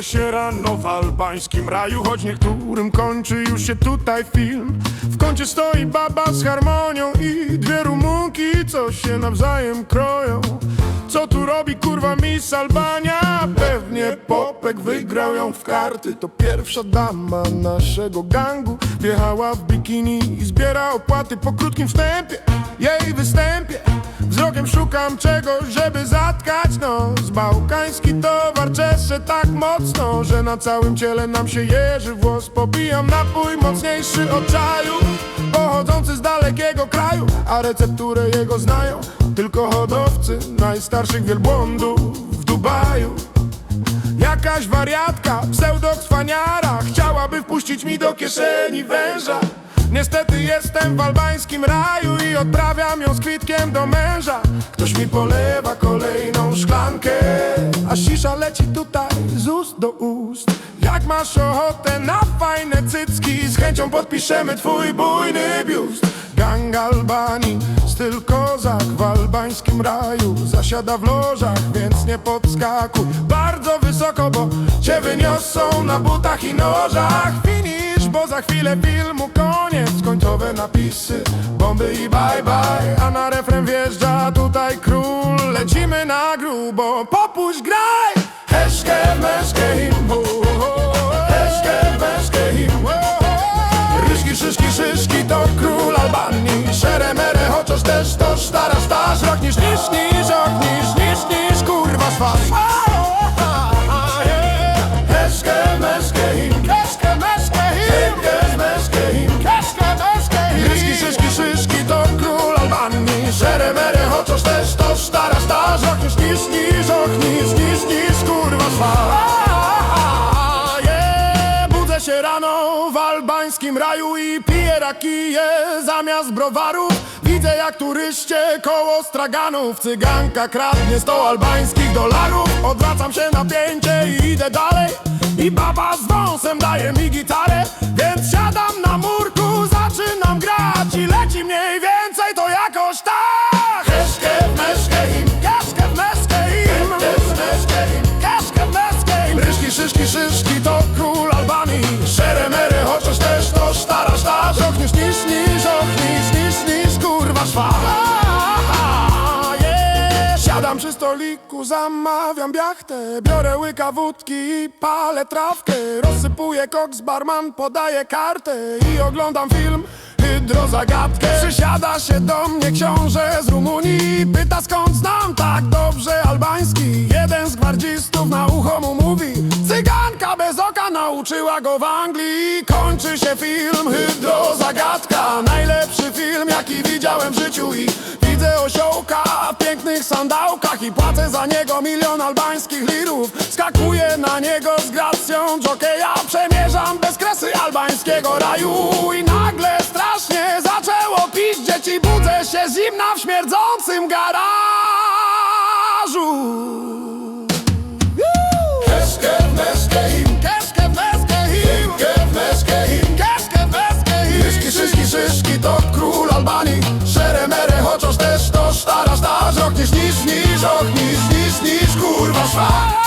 Się rano w albańskim raju Choć niektórym kończy już się tutaj film. W kącie stoi baba z harmonią I dwie rumunki, co się nawzajem kroją. Co tu robi kurwa Miss Albania? Pewnie Popek wygrał ją w karty. To pierwsza dama naszego gangu. Wjechała w bikini i zbiera opłaty Po krótkim wstępie, jej występie. Wzrokiem szukam czegoś, żeby zatkać nos. Bałkański towar czesze tak mocno Że na całym ciele nam się jeży włos. Popijam napój mocniejszy od czaju Pochodzący z dalekiego kraju A recepturę jego znają Tylko hodowcy najstarszych wielbłądów w Dubaju. Jakaś wariatka, pseudokswaniara Chciałaby wpuścić mi do kieszeni węża Niestety jestem w albańskim raju I odprawiam ją z kwitkiem do męża. Ktoś mi polewa kolejną szklankę A sisza leci tutaj z ust do ust. Jak masz ochotę na fajne cycki Z chęcią podpiszemy twój bujny biust. Gang Albanii, styl kozak w albańskim raju Zasiada w lożach, więc nie podskakuj. Bardzo wysoko, bo cię wyniosą na butach i nożach. Finish, bo za chwilę filmu koniec Końcowe napisy, bomby i bye bye. A na refren wjeżdża tutaj król. Lecimy na grubo, popuść graj! Heszke, Albanii Szere, mere, chociaż też to stara staż niż, niż, ok, niż, niż, niż, kurwa yeah. Budzę się rano w albańskim raju i piję rakije zamiast browarów Widzę jak turyście koło straganów Cyganka kradnie sto albańskich dolarów Odwracam się na pięcie i idę dalej I baba z wąsem daje mi gitarę Więc siadam na murku, zaczynam grać I leci mniej więcej Siadam przy stoliku, zamawiam biachtę Biorę łyka wódki i palę trawkę. Rozsypuję koks, barman podaje kartę I oglądam film Hydrozagadkę Przysiada się do mnie książę z Rumunii Pyta skąd znam tak dobrze albański. Jeden z gwardzistów na ucho mu mówi Cyganka bez oka nauczyła go w Anglii. Kończy się film Hydrozagadka Najlepszy film jaki widziałem w życiu I widzę osiołka w pięknych sandałkach I płacę za niego milion albańskich lirów. Skakuję na niego z gracją jokeja Przemierzam bez kresy albańskiego raju I nagle strasznie zaczęło piździeć I budzę się zimna w śmierdzącym garażu. Keszke, meszke, him, kurwa